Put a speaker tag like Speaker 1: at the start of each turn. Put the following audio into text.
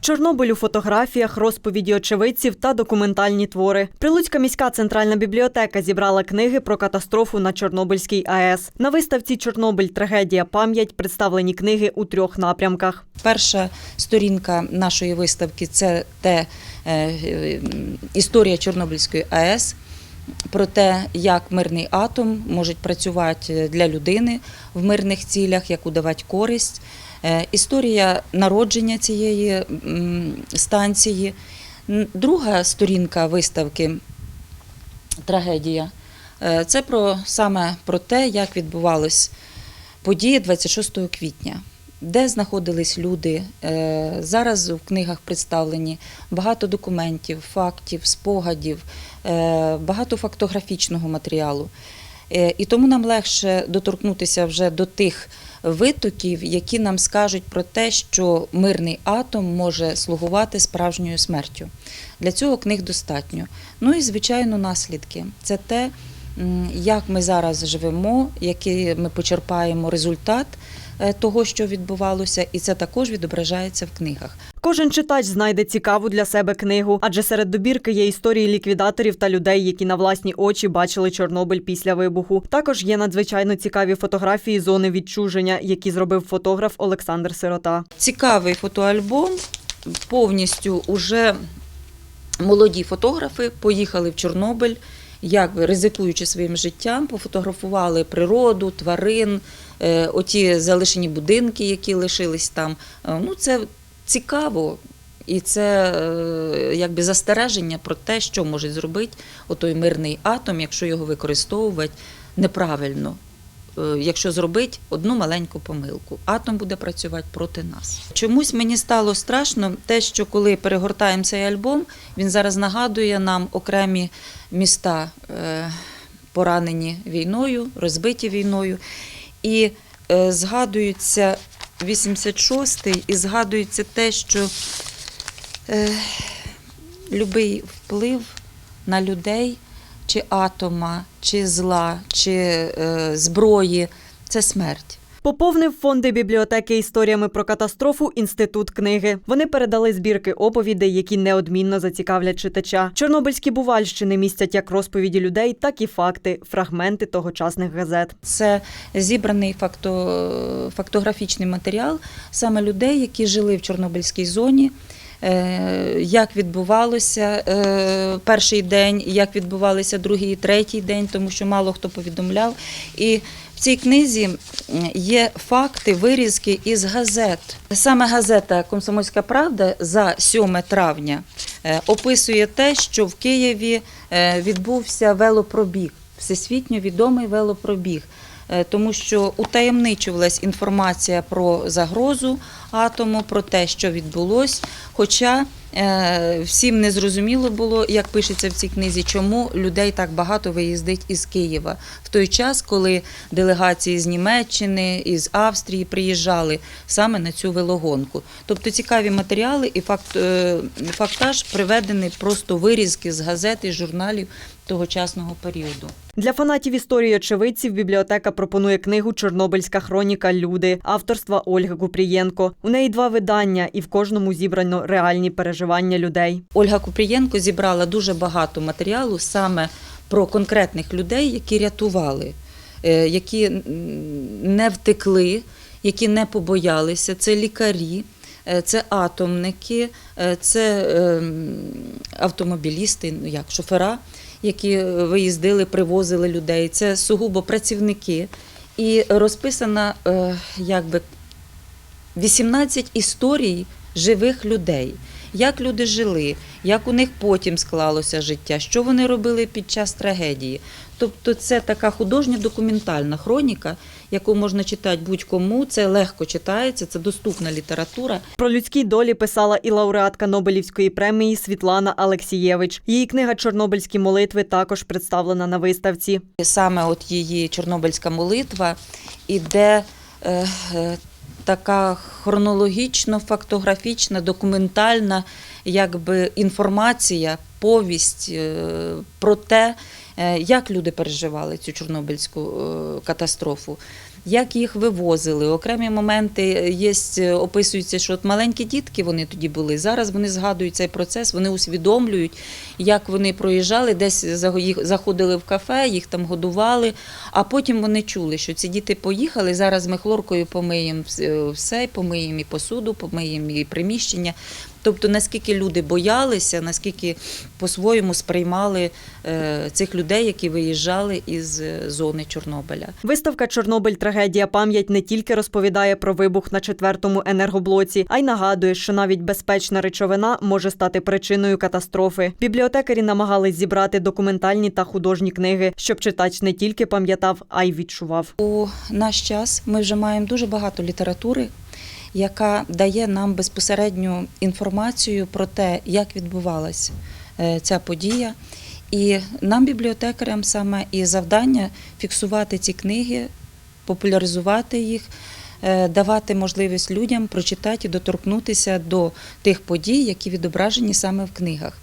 Speaker 1: Чорнобиль у фотографіях, розповіді очевидців та документальні твори. Прилуцька міська центральна бібліотека зібрала книги про катастрофу на Чорнобильській АЕС. На виставці Чорнобиль трагедія пам'ять представлені книги у трьох напрямках.
Speaker 2: Перша сторінка нашої виставки це те е, е, історія Чорнобильської АЕС. Про те, як мирний атом може працювати для людини в мирних цілях, як удавати користь. Е, Історія народження цієї станції. Друга сторінка виставки трагедія. Е, Це про саме про те, як відбувалось події 26 квітня, де знаходились люди. Е, Зараз в книгах представлені багато документів, фактів, спогадів, багато фактографічного матеріалу. І тому нам легше доторкнутися вже до тих витоків, які нам скажуть про те, що мирний атом може слугувати справжньою смертю. Для цього книг достатньо. Ну і звичайно, наслідки. Це те, як ми зараз живемо, який ми почерпаємо результат того, що відбувалося, і це також відображається в книгах.
Speaker 1: Кожен читач знайде цікаву для себе книгу, адже серед добірки є історії ліквідаторів та людей, які на власні очі бачили Чорнобиль після вибуху. Також є надзвичайно цікаві фотографії зони відчуження, які зробив фотограф Олександр Сирота.
Speaker 2: Цікавий фотоальбом. Повністю уже молоді фотографи поїхали в Чорнобиль, якби ризикуючи своїм життям, пофотографували природу, тварин, е, оті залишені будинки, які лишились там. Е, Ну, це цікаво. І це е, якби застереження про те, що може зробити отой мирний атом, якщо його використовувати неправильно. Е, Якщо зробити одну маленьку помилку, атом буде працювати проти нас. Чомусь мені стало страшно те, що коли перегортаємо цей альбом, він зараз нагадує нам окремі міста, е, поранені війною, розбиті війною. І е, згадується 86-й, і згадується те, що е, любий вплив на людей, чи атома, чи зла, чи е, зброї це смерть.
Speaker 1: Поповнив фонди бібліотеки історіями про катастрофу інститут книги. Вони передали збірки оповідей, які неодмінно зацікавлять читача. Чорнобильські бувальщини містять як розповіді людей, так і факти, фрагменти тогочасних газет.
Speaker 2: Це зібраний факто, фактографічний матеріал саме людей, які жили в Чорнобильській зоні. Е, Як відбувалося е, перший день, як відбувалося другий і третій день, тому що мало хто повідомляв. І в цій книзі є факти, вирізки із газет. Саме газета Комсомольська правда за 7 травня е, описує те, що в Києві відбувся велопробіг, всесвітньо відомий велопробіг. Е, Тому що утаємничувалась інформація про загрозу атому, про те, що відбулось. Хоча всім не зрозуміло було, як пишеться в цій книзі, чому людей так багато виїздить із Києва в той час, коли делегації з Німеччини, із Австрії приїжджали саме на цю велогонку. Тобто цікаві матеріали і факт, е, фактаж приведений просто вирізки з газет і журналів тогочасного періоду.
Speaker 1: Для фанатів історії очевидців бібліотека пропонує книгу Чорнобильська хроніка Люди авторства Ольги Купрієнко. У неї два видання, і в кожному зібрано реальні переживання людей.
Speaker 2: Ольга Купрієнко зібрала дуже багато матеріалу саме про конкретних людей, які рятували, е, які не втекли, які не побоялися. Це лікарі, е, це атомники, е, це ем, автомобілісти, ну як шофера, які виїздили, привозили людей. Це сугубо працівники. І розписана е, якби 18 історій живих людей. Як люди жили, як у них потім склалося життя, що вони робили під час трагедії. Тобто це така художня документальна хроніка, яку можна читати будь-кому. Це легко читається, це доступна література.
Speaker 1: Про людські долі писала і лауреатка Нобелівської премії Світлана Алексієвич. Її книга Чорнобильські молитви також представлена на виставці.
Speaker 2: Саме от її Чорнобильська молитва іде е, е, така хронологічно, фактографічна, документальна якби, інформація, повість е, про те, е, як люди переживали цю Чорнобильську е, катастрофу. Як їх вивозили. Окремі моменти є, е, описуються, що от маленькі дітки вони тоді були. Зараз вони згадують цей процес, вони усвідомлюють, як вони проїжджали, десь їх заходили в кафе, їх там годували, а потім вони чули, що ці діти поїхали. Зараз ми хлоркою помиємо все, помиємо і посуду, помиємо і приміщення. Тобто, наскільки люди боялися, наскільки по-своєму сприймали е, цих людей, які виїжджали із е, зони Чорнобиля.
Speaker 1: Виставка Чорнобиль трагедія пам'ять не тільки розповідає про вибух на четвертому енергоблоці, а й нагадує, що навіть безпечна речовина може стати причиною катастрофи. Бібліотекарі намагались зібрати документальні та художні книги, щоб читач не тільки пам'ятав, а й відчував.
Speaker 2: У наш час ми вже маємо дуже багато літератури, яка дає нам безпосередню інформацію про те, як відбувалася е, ця подія. І нам, бібліотекарям, саме і завдання фіксувати ці книги, популяризувати їх, е, давати можливість людям прочитати і доторкнутися до тих подій, які відображені саме в книгах.